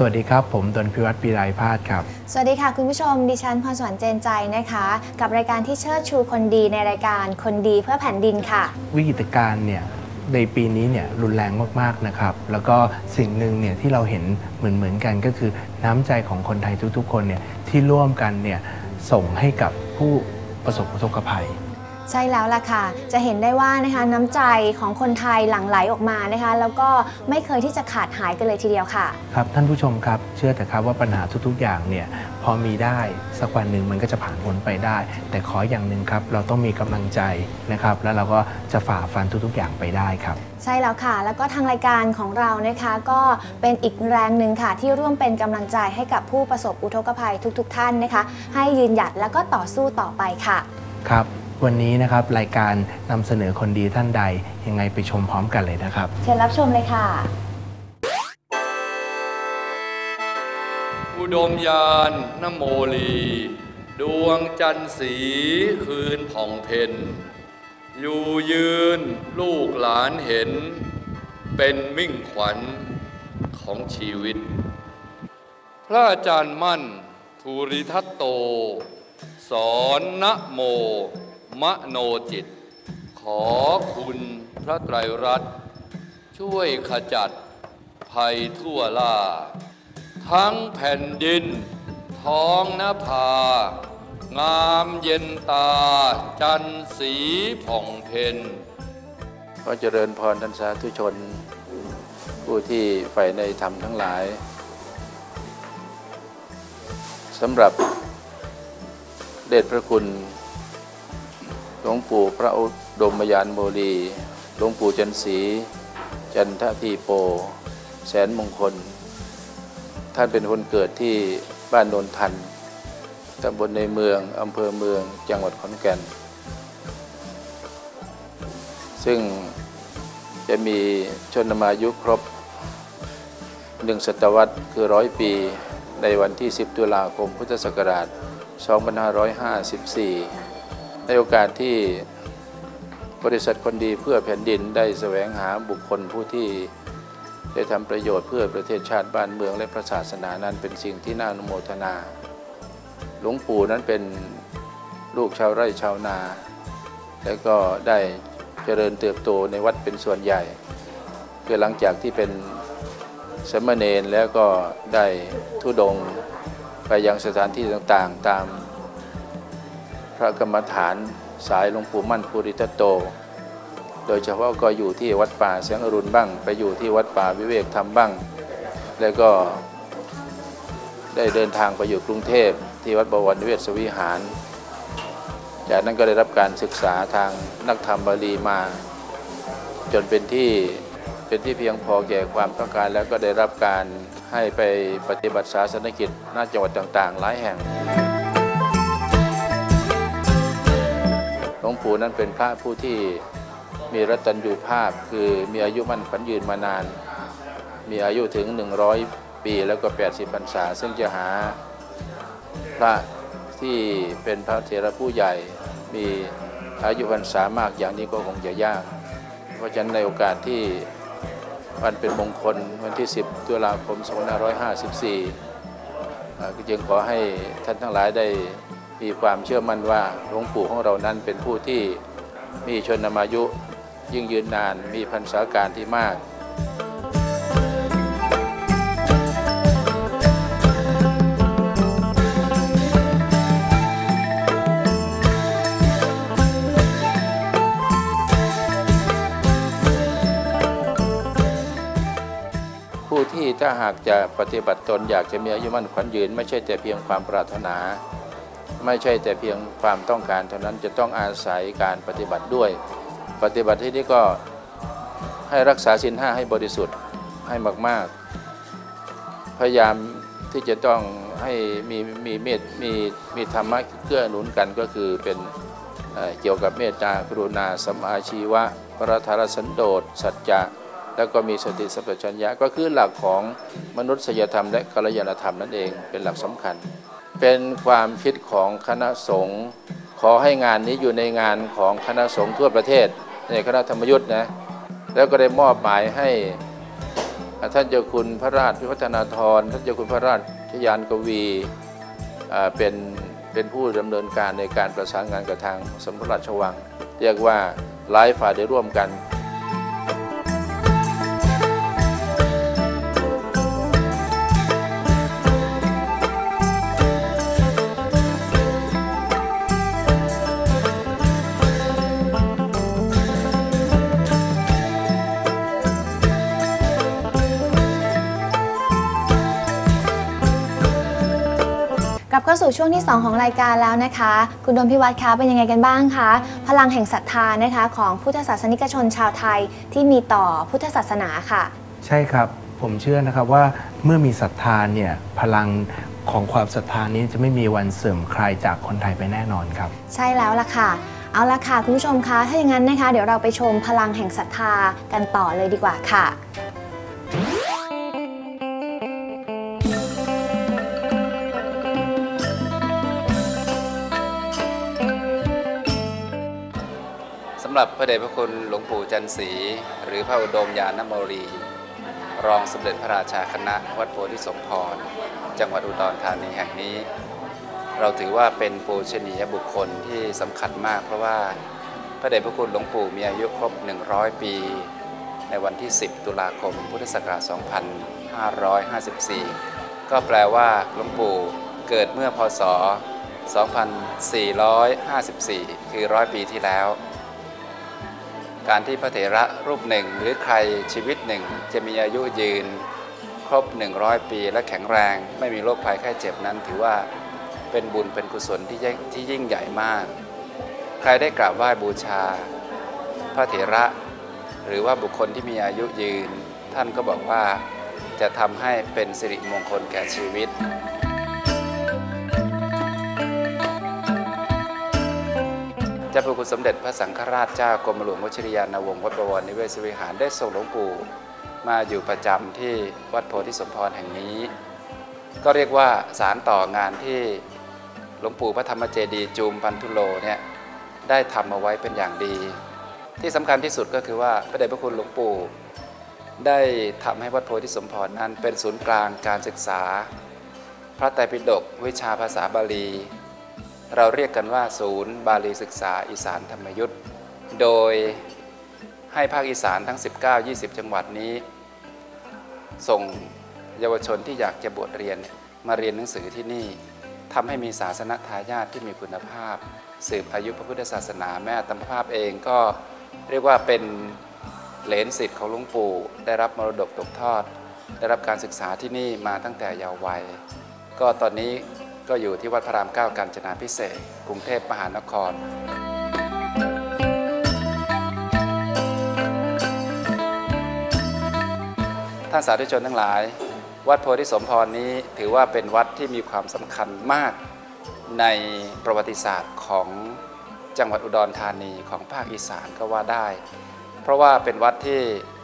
สวัสดีครับ ผมดนพิวัตรปีไรพาดครับ สวัสดีค่ะ คุณผู้ชม ดิฉันพรสวรรค์เจนใจนะคะ กับรายการที่เชิดชูคนดีในรายการคนดีเพื่อแผ่นดินค่ะ วิกฤตการณ์เนี่ยในปีนี้เนี่ยรุนแรงมากๆนะครับ แล้วก็สิ่งหนึ่งเนี่ยที่เราเห็นเหมือนเหมือนๆกันก็คือน้ำใจของคนไทยทุกๆ คนเนี่ยที่ร่วมกันเนี่ยส่งให้กับผู้ประสบอุทกภัย ใช่แล้วล่ะค่ะ จะเห็นได้ว่านะคะน้ำใจของคนไทยหลั่งไหลออกมานะคะ แล้วก็ไม่เคยที่จะขาดหายกันเลยทีเดียวค่ะ ครับท่านผู้ชมครับ เชื่อแต่ครับว่าปัญหาทุกๆอย่างเนี่ยพอมีได้สักวันหนึ่งมันก็จะผ่านพ้นไปได้ แต่ขออย่างหนึ่งครับ เราต้องมีกำลังใจนะครับ แล้วเราก็จะฝ่าฟันทุกๆอย่างไปได้ครับ ใช่แล้วค่ะ แล้วก็ทางรายการของเรานะคะก็เป็นอีกแรงหนึ่งค่ะ ที่ร่วมเป็นกำลังใจให้กับผู้ประสบอุทกภัยทุก ๆ ท่านนะคะ ให้ยืนหยัดแล้วก็ต่อสู้ต่อไปค่ะ ครับ วันนี้นะครับรายการนำเสนอคนดีท่านใด ยังไงไปชมพร้อมกันเลยนะครับ เชิญรับชมเลยค่ะ อุดมยานนโมลี ดวงจันทร์สีคืนผ่องเพนอยู่ยืนลูกหลานเห็น เป็นมิ่งขวัญของชีวิต พระอาจารย์มั่น ภูริทัตโต สอนนะโม มโนจิต ขอคุณพระไตรรัตน์ช่วยขจัดภัยทั่วล่า ทั้งแผ่นดิน ท้องนภางามเย็นตา จันสีผ่องเพนขอเจริญพรท่านสาธุชน ผู้ที่ใฝ่ในธรรมทั้งหลายสำหรับเดชพระคุณ หลวงปู่พระอุดมยานโมลีหลวงปู่จันทร์ศรีจันทพีโป แสนมงคล ท่านเป็นคนเกิดที่บ้านโนนทันตำบลในเมืองอำเภอเมืองจังหวัดขอนแก่น ซึ่งจะมีชนมายุครบหนึ่งศตวรรษคือร้อยปีในวันที่ 10 ตุลาคมพุทธศักราช 2554 ในโอกาสที่บริษัทคนดีเพื่อแผ่นดินได้แสวงหาบุคคลผู้ที่ได้ทำประโยชน์เพื่อประเทศชาติบ้านเมืองและพระศาสนานั้นเป็นสิ่งที่น่าอนุโมทนา หลวงปู่นั้นเป็นลูกชาวไร่ชาวนา แล้วก็ได้เจริญเติบโตในวัดเป็นส่วนใหญ่คือหลังจากที่เป็นสามเณรแล้วก็ได้ทุดงไปยังสถานที่ต่างๆ ตาม พระกรรมฐานสายหลวงปู่มั่นภูริตโต โดยเฉพาะก็อยู่ที่วัดป่าเสียงอรุณบ้าง ไปอยู่ที่วัดป่าวิเวกธรรมบ้าง แล้วก็ได้เดินทางไปอยู่กรุงเทพที่วัดบวรนิเวศวิหาร จากนั้นก็ได้รับการศึกษาทางนักธรรมบาลีมา จนเป็นที่เป็นที่เพียงพอแก่ความต้องการแล้วก็ได้รับการให้ไปปฏิบัติศาสนกิจหน้าจังหวัดต่างๆ หลายแห่ง วงปู่นั้นเป็นพระผู้ที่มีรัตัญญูภาพคือมีอายุมั่นขวัญยืนมานาน มีอายุถึง 100 ปีแล้วก็ 80พรรษา ซึ่งจะหาพระที่เป็นพระเถระผู้ใหญ่มีอายุพรรษามากอย่างนี้ก็คงจะยาก เพราะฉะนั้นในโอกาสที่วันเป็นมงคลวันที่ 10 ตุลาคม 2554อ่าก็จึงขอให้ท่านทั้งหลายได้ มีความเชื่อมั่นว่าหลวงปู่ของเรานั้นเป็นผู้ที่มีชนมายุ ยิ่งยืนนานมีพรรษาการที่มาก ผู้ที่ถ้าหากจะปฏิบัติตนอยากจะมีอายุมั่นขวัญยืน ไม่ใช่แต่เพียงความปรารถนา ไม่ใช่แต่เพียงความต้องการเท่านั้นจะต้องอาศัยการปฏิบัติด้วย ปฏิบัติที่นี้ก็ให้รักษาศีลห้าให้บริสุทธิ์ให้มาก ๆ พยายามที่จะต้องให้มีมีเมตมีมีธรรมะเกื้อหนุนกันก็คือเป็นเเกี่ยวกับเมตตากรุณาสัมมาชีวะพระธารสันโดษสัจจะแล้วก็มีสติสัพพัญญะก็คือหลักของมนุษยธรรมและกัลยาณธรรมนั่นเองเป็นหลักสำคัญ เป็นความคิดของคณะสงฆ์ขอให้งานนี้อยู่ในงานของคณะสงฆ์ทั่วประเทศในคณะธรรมยุทธ์นะแล้วก็ได้มอบหมายให้ท่านเจ้าคุณพระราชพิพัฒนาธรท่านเจ้าคุณพระราชยานกวีอ่าเป็นเป็นผู้ดำเนินการในการประสานงานกับทางสมพระราชวัง เรียกว่าหลายฝ่ายได้ร่วมกัน ลับเข้าสู่ช่วงที่ 2 ของรายการแล้วนะคะ คุณดมพิวัตรคะเป็นยังไงกันบ้างคะ พลังแห่งศรัทธานะคะของพุทธศาสนิกชนชาวไทยที่มีต่อพุทธศาสนาค่ะ ใช่ครับผมเชื่อนะครับว่าเมื่อมีศรัทธาเนี่ยพลังของความศรัทธานี้จะไม่มีวันเสื่อมคลายจากคนไทยไปแน่นอนครับ ใช่แล้วล่ะค่ะ เอาละค่ะคุณผู้ชมคะถ้าอย่างนั้นนะคะ เดี๋ยวเราไปชมพลังแห่งศรัทธากันต่อเลยดีกว่าค่ะำหรับพระเดชพระคุณหลวงปู่จันทร์ศรีหรือพระอุดมยานโมรี รองสมเด็จพระราชาคณะวัดโพธิสมพร จังหวัดอุดรธานีแห่งนี้ เราถือว่าเป็นปูชนียบุคคลที่สำคัญมาก เพราะว่าพระเดชพระคุณหลวงปู่มีอายุครบ 100 ปี ในวันที่ 10 ตุลาคม พุทธศักราช 2554 ก็แปลว่าหลวงปู่เกิดเมื่อพศ 2454 คือร้อยปีที่แล้ว การที่พระเถระรูปหนึ่งหรือใครชีวิตหนึ่ง จะมีอายุยืนครบ 100 ปีและแข็งแรง ไม่มีโรคภัยไข้เจ็บนั้น ถือว่าเป็นบุญเป็นกุศลที่ที่ยิ่งใหญ่มาก ใครได้กราบไหว้บูชา พระเถระ หรือว่าบุคคลที่มีอายุยืน ท่านก็บอกว่าจะทำให้เป็นสิริมงคลแก่ชีวิต จ้าพระคุณสมเด็จพระสังฆราชเจ้ากรมหลวงวชิรยานวงศ์วัดบวรนิเวศวิหารได้ส่งหลวงปู่มาอยู่ประจำที่วัดโพธิสมพรแห่งนี้ ก็เรียกว่าสารต่องานที่หลวงปู่พระธรรมเจดีย์จูมพันธุโลเนี่ยได้ทำเอาไว้เป็นอย่างดี ที่สำคัญที่สุดก็คือว่าพระเดชพระคุณหลวงปู่ ได้ทำให้วัดโพธิสมพรนั้นเป็นศูนย์กลางการศึกษา พระไตรปิฎกวิชาภาษาบาลี เราเรียกกันว่าศูนย์บาลีศึกษาอีสานธรรมยุทธ์โดยให้ภาคอีสานทั้ง 19-20 จังหวัดนี้ ส่งเยาวชนที่อยากจะบวชเรียนมาเรียนหนังสือที่นี่ทำให้มีศาสนทายาทที่มีคุณภาพ สืบอายุพระพุทธศาสนาแม่อัมภาพเองก็เรียกว่าเป็นเหลนสิทธิ์ของหลวงปู่ ได้รับมรดกตกทอด ได้รับการศึกษาที่นี่มาตั้งแต่เยาว์วัย ก็ตอนนี้ ก็อยู่ที่วัดพระรามเก้ากาญจนาพิเศษกรุงเทพมหานคร ท่านสาธุชนทั้งหลาย วัดโพธิสมพรนี้ถือว่าเป็นวัดที่มีความสำคัญมากในประวัติศาสตร์ของจังหวัดอุดรธานีของภาคอีสานก็ว่าได้ เพราะว่าเป็นวัดที่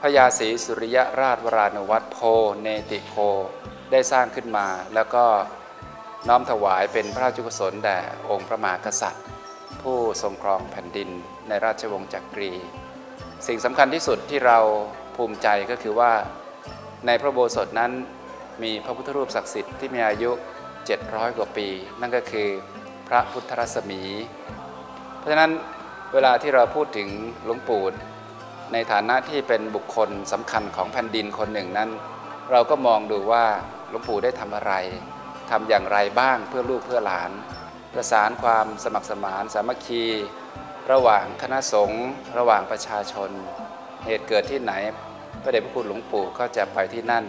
พระยาศรีสุริยราชวรานุวัดโพเนติโคได้สร้างขึ้นมาแล้วก็ น้อมถวายเป็นพระราชกุศลแด่องค์พระมหากษัตริย์ ผู้ทรงครองแผ่นดินในราชวงศ์จักรี สิ่งสำคัญที่สุดที่เราภูมิใจก็คือว่า ในพระโบสถนั้นมีพระพุทธรูปศักดิ์สิทธิ์ที่มีอายุ 700 กว่าปี นั่นก็คือพระพุทธรัศมี เพราะฉะนั้นเวลาที่เราพูดถึงหลวงปู่ในฐานะที่เป็นบุคคลสำคัญของแผ่นดินคนหนึ่งนั้น เราก็มองดูว่าหลวงปู่ได้ทำอะไร ทำอย่างไรบ้างเพื่อลูกเพื่อหลาน ประสานความสมัครสมานสามัคคี ระหว่างคณะสงฆ์ระหว่างประชาชน เหตุเกิดที่ไหน พระเดชพระคุณหลวงปู่ก็จะไปที่นั่น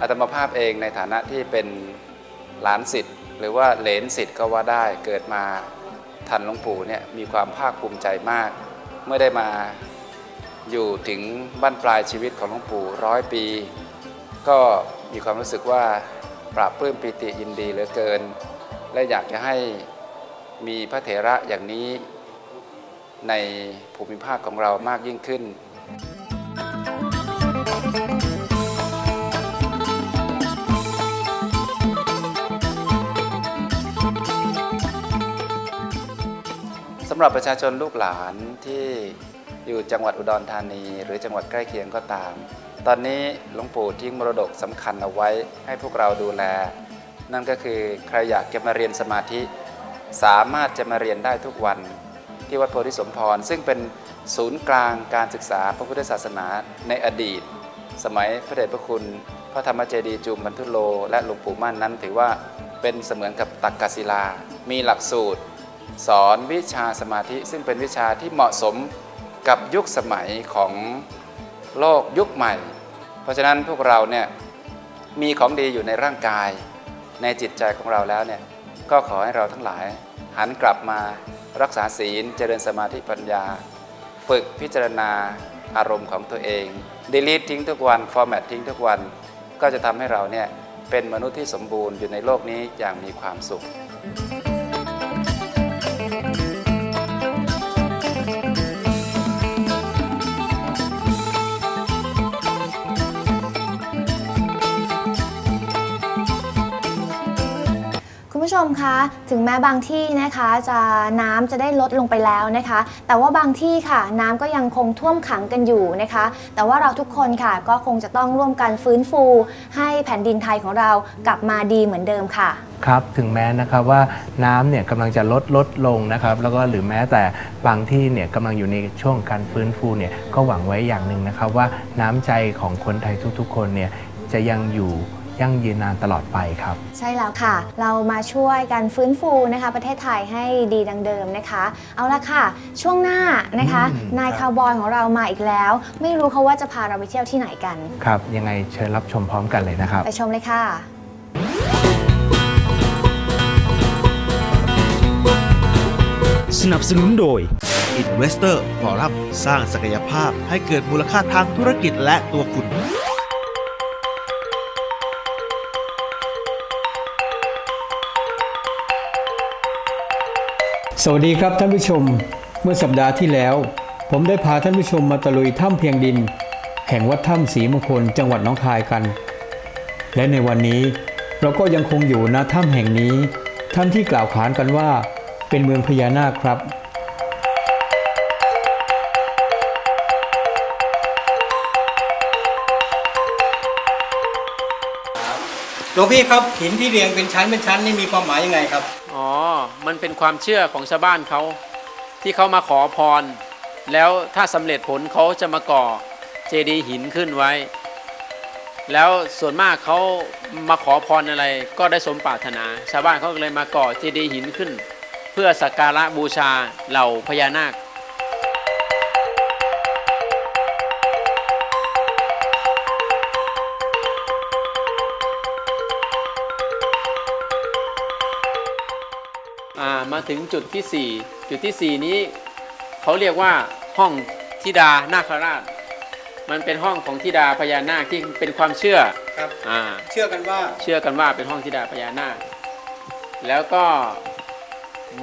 อาตมาภาพเองในฐานะที่เป็นหลานสิทธิ์ หรือว่าเหลนสิทธิ์ก็ว่าได้เกิดมาทันหลวงปู่เนี่ยมีความภาคภูมิใจมาก เมื่อได้มา อยู่ถึงบั้นปลายชีวิตของหลวงปู่ร้อยปี ก็มีความรู้สึกว่าปราบปลื้มปิติยินดีเหลือเกิน และอยากจะให้มีพระเถระอย่างนี้ในภูมิภาคของเรามากยิ่งขึ้น สำหรับประชาชนลูกหลานที่ อยู่จังหวัดอุดรธานี หรือจังหวัดใกล้เคียงก็ตาม ตอนนี้หลวงปู่ทิ้งมรดกสำคัญเอาไว้ให้พวกเราดูแล นั่นก็คือใครอยากจะมาเรียนสมาธิ สามารถจะมาเรียนได้ทุกวัน ที่วัดโพธิสมพร ซึ่งเป็นศูนย์กลางการศึกษาพระพุทธศาสนาในอดีต สมัยพระเดชพระคุณ พระธรรมเจดีย์จูมบรรทุโล และหลวงปู่มั่นนั้นถือว่าเป็นเสมือนกับตักกศิลา มีหลักสูตร สอนวิชาสมาธิซึ่งเป็นวิชาที่เหมาะสม กับยุคสมัยของโลกยุคใหม่ เพราะฉะนั้นพวกเราเนี่ยมีของดีอยู่ในร่างกาย ในจิตใจของเราแล้วเนี่ยก็ขอให้เราทั้งหลาย หันกลับมารักษาศีลเจริญสมาธิปัญญา ฝึกพิจารณาอารมณ์ของตัวเอง delete ทิ้งทุกวัน format ทิ้งทุกวัน ก็จะทำให้เราเนี่ยเป็นมนุษย์ที่สมบูรณ์อยู่ในโลกนี้อย่างมีความสุข ชมคะถึงแม้บางที่นะคะจะน้ำจะได้ลดลงไปแล้วนะคะ แต่ว่าบางที่ค่ะน้ำก็ยังคงท่วมขังกันอยู่นะคะ แต่ว่าเราทุกคนค่ะก็คงจะต้องร่วมกันฟื้นฟู ให้แผ่นดินไทยของเรากลับมาดีเหมือนเดิมค่ะครับถึงแม้นะครับว่าน้ำเนี่ยกำลังจะลดลดลงนะครับแล้วก็หรือแม้แต่บางที่เนี่ยกำลังอยู่ในช่วงการฟื้นฟูเนี่ยก็หวังไว้อย่างหนึ่งนะครับว่าน้ำใจของคนไทยทุกๆ คนเนี่ยจะยังอยู่ ยั่งยืนนานตลอดไปครับ ใช่แล้วค่ะ เรามาช่วยกันฟื้นฟูนะคะ ประเทศไทยให้ดีดังเดิมนะคะ เอาละค่ะ ช่วงหน้านะคะอืมนายคาวบอยของเรามาอีกแล้ว ไม่รู้เขาว่าจะพาเราไปเที่ยวที่ไหนกันครับ ยังไงเชิญรับชมพร้อมกันเลยนะครับ ไปชมเลยค่ะสนับสนุนโดย Investor Forum สร้างศักยภาพให้เกิดมูลค่าทางธุรกิจและตัวคุณ สวัสดีครับท่านผู้ชม เมื่อสัปดาห์ที่แล้ว ผมได้พาท่านผู้ชมมาตะลุยถ้ำเพียงดิน แห่งวัดถ้ำศรีมงคลจังหวัดน้องคายกัน และในวันนี้เราก็ยังคงอยู่ณถ้ำแห่งนี้ถ้ำที่กล่าวขานกันว่า เป็นเมืองพญานาคครับ หลวงพี่ครับหินที่เรียงเป็นชั้นเป็นชั้นนี่มีความหมายยังไงครับ มันเป็นความเชื่อของชาวบ้านเขาที่เขามาขอพร แล้วถ้าสำเร็จผลเขาจะมาก่อเจดีย์หินขึ้นไว้ แล้วส่วนมากเขามาขอพรอะไร ก็ได้สมปรารถนา ชาวบ้านเขาเลยมาก่อเจดีย์หินขึ้น เพื่อสักการะบูชาเหล่าพญานาค มาถึงจุดที่ 4 จุดที่ 4 นี้เขาเรียกว่าห้องธิดานาคราช มันเป็นห้องของธิดาพญานาคที่เป็นความเชื่อครับอ่าเชื่อกันว่าเชื่อกันว่าเป็นห้องธิดาพญานาค แล้วก็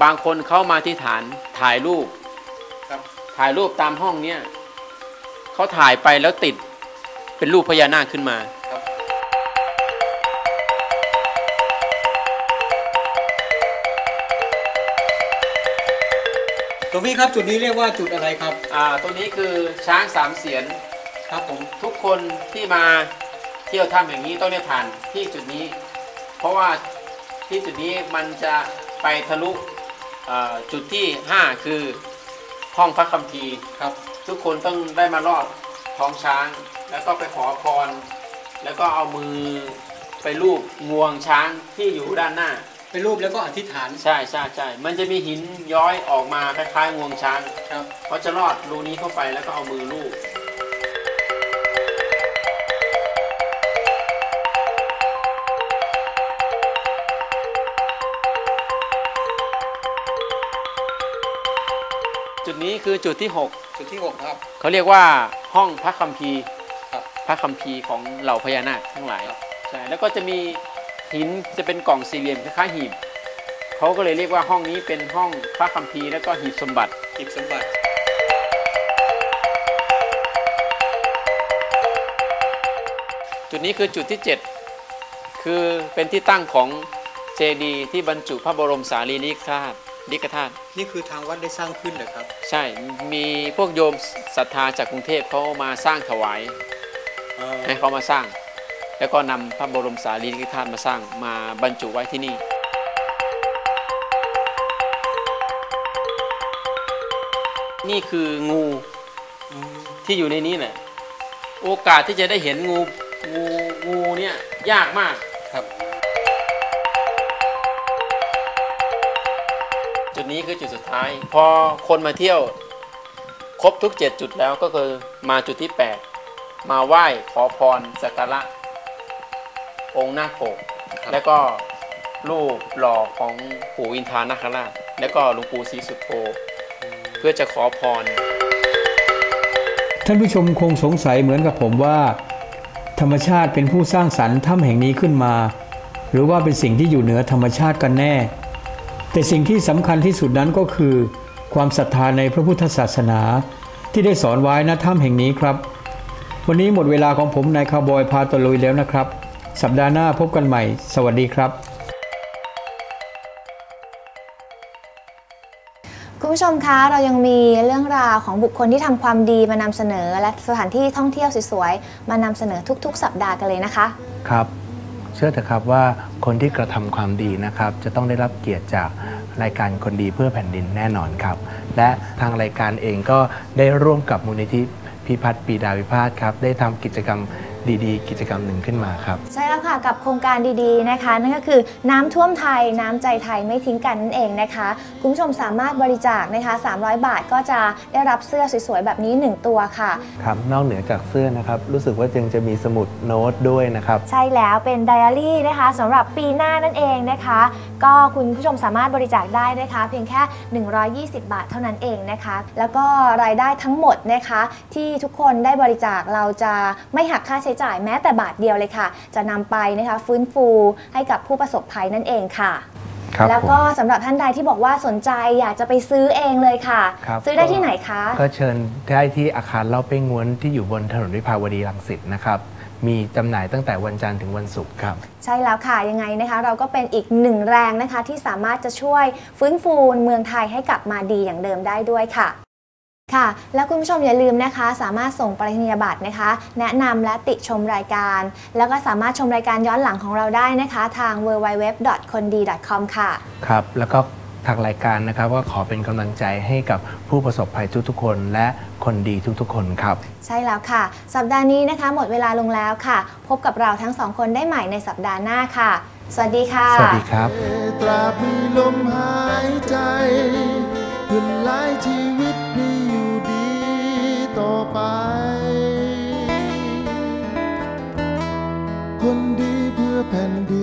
บางคนเข้ามาที่ฐานถ่ายรูปครับถ่ายรูปตามห้องเนี้ยเขาถ่ายไปแล้วติดเป็นรูปพญานาคขึ้นมา หลวงพี่ครับจุดนี้เรียกว่าจุดอะไรครับ อ่าตรงนี้คือช้างสามเสียนครับผมทุกคนที่มาเที่ยวถ้ำอย่างนี้ต้องได้ผ่านที่จุดนี้ เพราะว่าที่จุดนี้มันจะไปทะลุเอ่อจุดที่ 5 คือห้องพระคัมภีร์ครับ ทุกคนต้องได้มารอดท้องช้าง แล้วก็ไปขอพร แล้วก็เอามือไปลูบงวงช้างที่อยู่ด้านหน้า เป็นรูปแล้วก็อธิษฐาน ใช่ใช่ใช่มันจะมีหินย้อยออกมาคล้ายๆงวงช้างครับเขาจะลอดรูนี้เข้าไปแล้วก็เอามือลูบจุดนี้คือจุดที่จุดที่หกครับ6เขาเรียกว่าห้องพระคัมภีร์ครับ พระคัมภีร์ของเหล่าพญานาคทั้งหลายใช่แล้วก็จะมี หินจะเป็นกล่องสี่เหลี่ยมคล้ายๆหีบเขาก็เลยเรียกว่าห้องนี้เป็นห้องพระคัมภีร์แล้วก็หีบสมบัติกิบสมบัติ จุดนี้คือจุดที่ 7 คือเป็นที่ตั้งของเจดีย์ที่บรรจุพระบรมสารีริกธาตุลิกธาตุนี่คือทางวัดได้สร้างขึ้นเหรอครับ ใช่มีพวกโยมศรัทธาจากกรุงเทพเขามาสร้างถวายอ๋อให้เขามาสร้าง แล้วก็นำพระบรมสารีริกธาตุมาสร้างมาบรรจุไว้ที่นี่นี่คืองูที่อยู่ในนี้แหละ โอกาสที่จะได้เห็นงูงูงูเนี่ยยากมากครับ จุดนี้คือจุดสุดท้าย พอคนมาเที่ยว ครบทุก 7 จุดแล้วก็คือมาจุดที่ 8 มาไหว้ขอพรสักการะ องค์นาคปกแล้วก็รูปหล่อของปู่อินทานาคราชแล้วก็หลวงปู่ศรีสุโธเพื่อจะขอพร ท่านผู้ชมคงสงสัยเหมือนกับผมว่า ธรรมชาติเป็นผู้สร้างสรรค์ถ้ำแห่งนี้ขึ้นมา หรือว่าเป็นสิ่งที่อยู่เหนือธรรมชาติกันแน่ แต่สิ่งที่สำคัญที่สุดนั้นก็คือ ความศรัทธาในพระพุทธศาสนา ที่ได้สอนไว้ณถ้ำแห่งนี้ครับ วันนี้หมดเวลาของผมนายคาวบอยพาตะลุยแล้วนะครับ สัปดาห์หน้าพบกันใหม่ สวัสดีครับ คุณผู้ชมคะเรายังมีเรื่องราวของบุคคลที่ทำความดีมานำเสนอ และสถานที่ท่องเที่ยวสวยๆมานำเสนอทุก ๆ สัปดาห์กันเลยนะคะ ครับเชื่อเถอะครับว่าคนที่กระทำความดีนะครับ จะต้องได้รับเกียรติจากรายการคนดีเพื่อแผ่นดินแน่นอนครับ และทางรายการเองก็ได้ร่วมกับมูลนิธิพิพัฒน์ปีดาวิพาสครับ ได้ทำกิจกรรม ดีๆ กิจกรรมหนึ่งขึ้นมาครับ ใช่แล้วค่ะกับโครงการดีๆนะคะ นั่นก็คือน้ำท่วมไทยน้ำใจไทยไม่ทิ้งกันนั่นเองนะคะ คุณผู้ชมสามารถบริจาคนะคะ 300 บาทก็จะได้รับเสื้อสวยๆแบบนี้ 1 ตัวค่ะครับนอกเหนือจากเสื้อนะครับ รู้สึกว่ายังจะมีสมุดโน้ตด้วยนะครับ ใช่แล้วเป็นไดอารี่นะคะสำหรับปีหน้านั่นเองนะคะ ก็คุณผู้ชมสามารถบริจาคได้นะคะ เพียงแค่ 120 บาทเท่านั้นเองนะคะ แล้วก็รายได้ทั้งหมดนะคะ ที่ทุกคนได้บริจาคเราจะไม่หักค่าใช้จ่ายแม้แต่บาทเดียวเลยค่ะ จะนำไปนะคะฟื้นฟูให้กับผู้ประสบภัยนั่นเองค่ะครับแล้วก็สำหรับท่านใดที่บอกว่าสนใจอยากจะไปซื้อเองเลยค่ะครับซื้อได้ที่ไหนคะ ก็เชิญได้ที่อาคารเล่าเป้งง้วนที่อยู่บนถนนวิภาวดีรังสิตนะครับมีจำหน่ายตั้งแต่วันจันทร์ถึงวันศุกร์ครับ ใช่แล้วค่ะ ยังไงนะคะ เราก็เป็นอีกหนึ่งแรงนะคะที่สามารถจะช่วยฟื้นฟูเมืองไทยให้กลับมาดีอย่างเดิมได้ด้วยค่ะ ค่ะ แล้วคุณผู้ชมอย่าลืมนะคะ สามารถส่งปริญญาบัตรนะคะ แนะนำและติชมรายการ แล้วก็สามารถชมรายการย้อนหลังของเราได้นะคะ ทาง www.kondi.com ค่ะ ครับ แล้วก็ทางรายการนะครับก็ขอเป็นกำลังใจให้กับผู้ประสบภัยทุกๆคน และคนดีทุกๆ คนครับ ใช่แล้วค่ะ สัปดาห์นี้นะคะ หมดเวลาลงแล้วค่ะ พบกับเราทั้งสองคนได้ใหม่ในสัปดาห์หน้าค่ะ สวัสดีค่ะ สวัสดีครับตราบมีลมหายใจขึ้นหลายชีวิตที่อยู่ดีต่อ ไป คนดีเพื่อแผ่นดิน